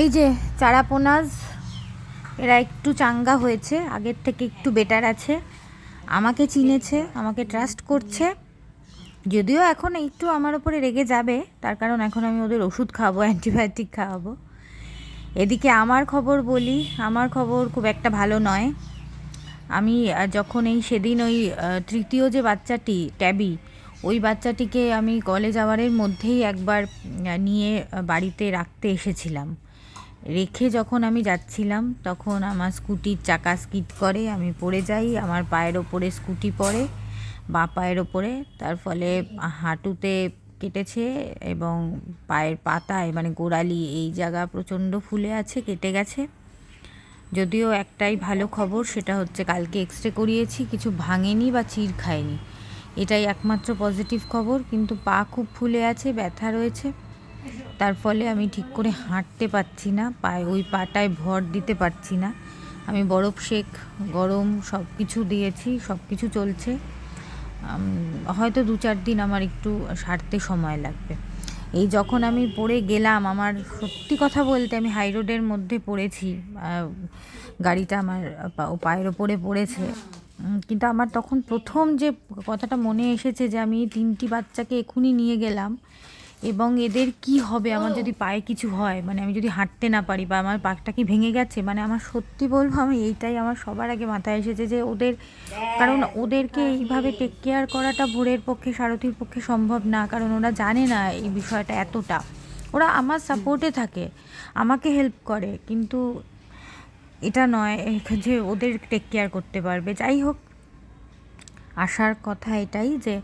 এই যে চারাপোনাজ এরা একটু চাঙ্গা হয়েছে, আগের থেকে একটু বেটার আছে। আমাকে চিনেছে, আমাকে ট্রাস্ট করছে। যদিও এখন একটু আমার ওপরে রেগে যাবে, তার কারণ এখন আমি ওদের ওষুধ খাওয়াবো অ্যান্টিবায়োটিক খাওয়াবো। এদিকে আমার খবর বলি, আমার খবর খুব একটা ভালো নয়। আমি যখন এই সেদিন ওই তৃতীয় যে বাচ্চাটি, ট্যাবি, ওই বাচ্চাটিকে আমি কলেজ আওয়ারের মধ্যেই একবার নিয়ে বাড়িতে রাখতে এসেছিলাম। রেখে যখন আমি যাচ্ছিলাম, তখন আমার স্কুটির চাকা স্কিট করে, আমি পড়ে যাই। আমার পায়ের ওপরে স্কুটি পড়ে, বা পায়ের ওপরে। তার ফলে হাঁটুতে কেটেছে এবং পায়ের পাতায় মানে গোড়ালি, এই জায়গা প্রচণ্ড ফুলে আছে, কেটে গেছে। যদিও একটাই ভালো খবর, সেটা হচ্ছে কালকে এক্স রে করিয়েছি, কিছু ভাঙেনি বা চির খায়নি। এটাই একমাত্র পজিটিভ খবর, কিন্তু পা খুব ফুলে আছে, ব্যথা রয়েছে। তার ফলে আমি ঠিক করে হাঁটতে পারছি না, পায়ে, ওই পাটায় ভর দিতে পারছি না। আমি বরফ শেক গরম সব কিছু দিয়েছি, সব কিছু চলছে। হয়তো দু চার দিন আমার একটু সারতে সময় লাগবে। এই যখন আমি পড়ে গেলাম, আমার সত্যি কথা বলতে আমি হাই রোডের মধ্যে পড়েছি গাড়িটা আমার পায়ের ওপরে পড়েছে। কিন্তু আমার তখন প্রথম যে কথাটা মনে এসেছে যে আমি তিনটি বাচ্চাকে এখুনি নিয়ে গেলাম এবং এদের কি হবে? আমার যদি পায়ে কিছু হয় মানে আমি যদি হাঁটতে না পারি বা আমার পাকটা কি ভেঙে গেছে? মানে আমার সত্যি বলব আমি এইটাই আমার সবার আগে মাথায় এসেছে যে ওদের কারণ ওদেরকে এইভাবে টেক কেয়ার করাটা ভোরের পক্ষে সারথীর পক্ষে সম্ভব না। কারণ ওরা জানে না এই বিষয়টা এতটা। ওরা আমার সাপোর্টে থাকে আমাকে হেল্প করে। কিন্তু এটা নয় যে ওদের টেক কেয়ার করতে পারবে। যাই হোক আসার কথা এটাই যে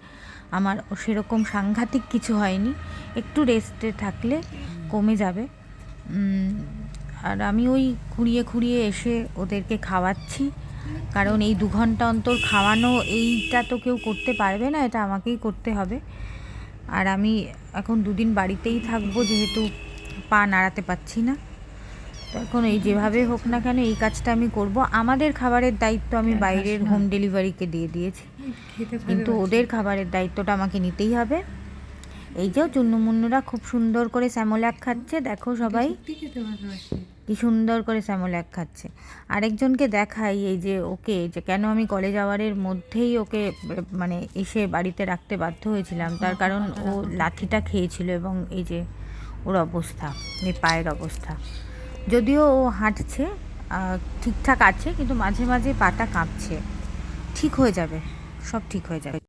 আমার সেরকম সাংঘাতিক কিছু হয়নি। একটু রেস্টে থাকলে কমে যাবে। আর আমি ওই খুঁড়িয়ে খুঁড়িয়ে এসে ওদেরকে খাওয়াচ্ছি। কারণ এই দু ঘণ্টা অন্তর খাওয়ানো, এইটা তো কেউ করতে পারবে না, এটা আমাকেই করতে হবে। আর আমি এখন দুদিন বাড়িতেই থাকব, যেহেতু পা নাড়াতে পারছি না। এখন এই যেভাবে হোক না কেন এই কাজটা আমি করব। আমাদের খাবারের দায়িত্ব আমি বাইরের হোম ডেলিভারিকে দিয়ে দিয়েছি। কিন্তু ওদের খাবারের দায়িত্বটা আমাকে নিতেই হবে। এই যে চুন্নুমুন্নুরা খুব সুন্দর করে স্যামোলাক খাচ্ছে দেখো সবাই। কি সুন্দর করে স্যামোলাক খাচ্ছে। আরেকজনকে দেখাই এই যে ওকে যে কেন আমি কলেজ আওয়ারের মধ্যেই ওকে মানে এসে বাড়িতে রাখতে বাধ্য হয়েছিলাম। তার কারণ ও লাঠিটা খেয়েছিল এবং এই যে ওর অবস্থা এই পায়ের অবস্থা। যদিও ও হাঁটছে ঠিকঠাক আছে, কিন্তু মাঝে মাঝে পাটা কাঁপছে। ঠিক হয়ে যাবে, সব ঠিক হয়ে যাবে।